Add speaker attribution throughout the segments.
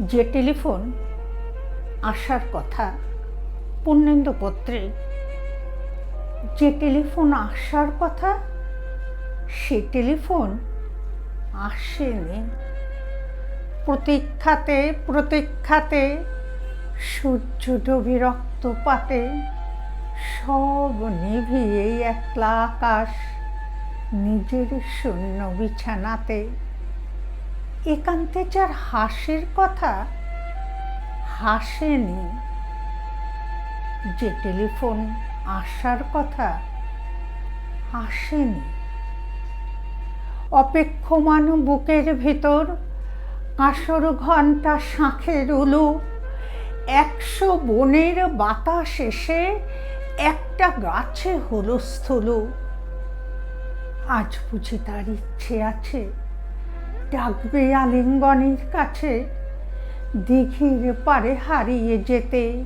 Speaker 1: যে টেলিফোন আসার কথা পূর্ণেন্দু পত্রে, যে টেলিফোন আসার কথা সে টেলিফোন আসেনি। প্রতীক্ষাতে প্রতীক্ষাতে সূর্য ডোবে রক্তপাতে সব নিভিয়ে একলা আকাশ নিজের শূন্য বিছানাতে একান্তে যার হাসির কথা হাসেনি যে টেলিফোন আসার কথা আসেনি অপেক্ষমান বুকের ভেতর কাঁসর ঘণ্টা শাঁখের উলু, একশো বনের বাতাস এসে একটা গাছে হলো স্থলু আজ বুঝি তার ইচ্ছে আছে ডাকবে আলিঙ্গনের কাছে, দিঘির পারে হারিয়ে যেতে,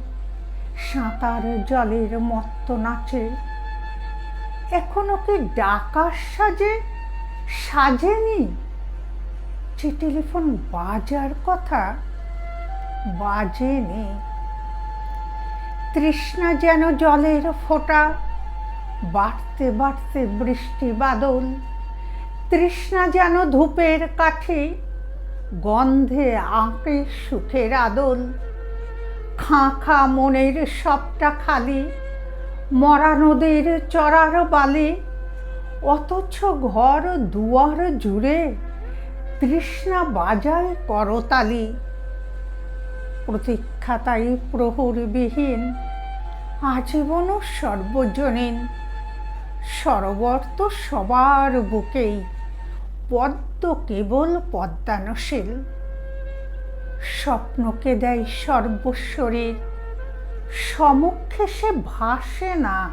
Speaker 1: সাঁতার জলের মত্ত নাচে। এখনও কি ডাকার সাজে? সাজেনি? যে টেলিফোন বাজার কথা বাজেনি। তৃষ্ণা যেন জলের ফোঁটা, বাড়তে বাড়তে বৃষ্টি বাদল তৃষ্ণা যেন ধূপের কাঠি, গন্ধে আঁকে সুখের আদল। খাঁ খাঁ মনের সবটা খালি, মরা নদীর চড়ার বালি, অথচ ঘর দুয়ার জুড়ে তৃষ্ণা বাজায় করতালি। প্রতীক্ষাতাই প্রহরবিহীন আজীবন সর্বজনীন, সরোবর তো সবার বুকেই। পদ্ম কেবল পদ্মানশীল। স্বপ্নকে দেয় সর্বস্বরীর সমক্ষে সে ভাসে না।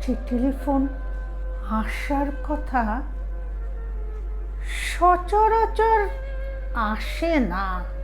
Speaker 1: যে টেলিফোন আসার কথা। সচরাচর আসে না।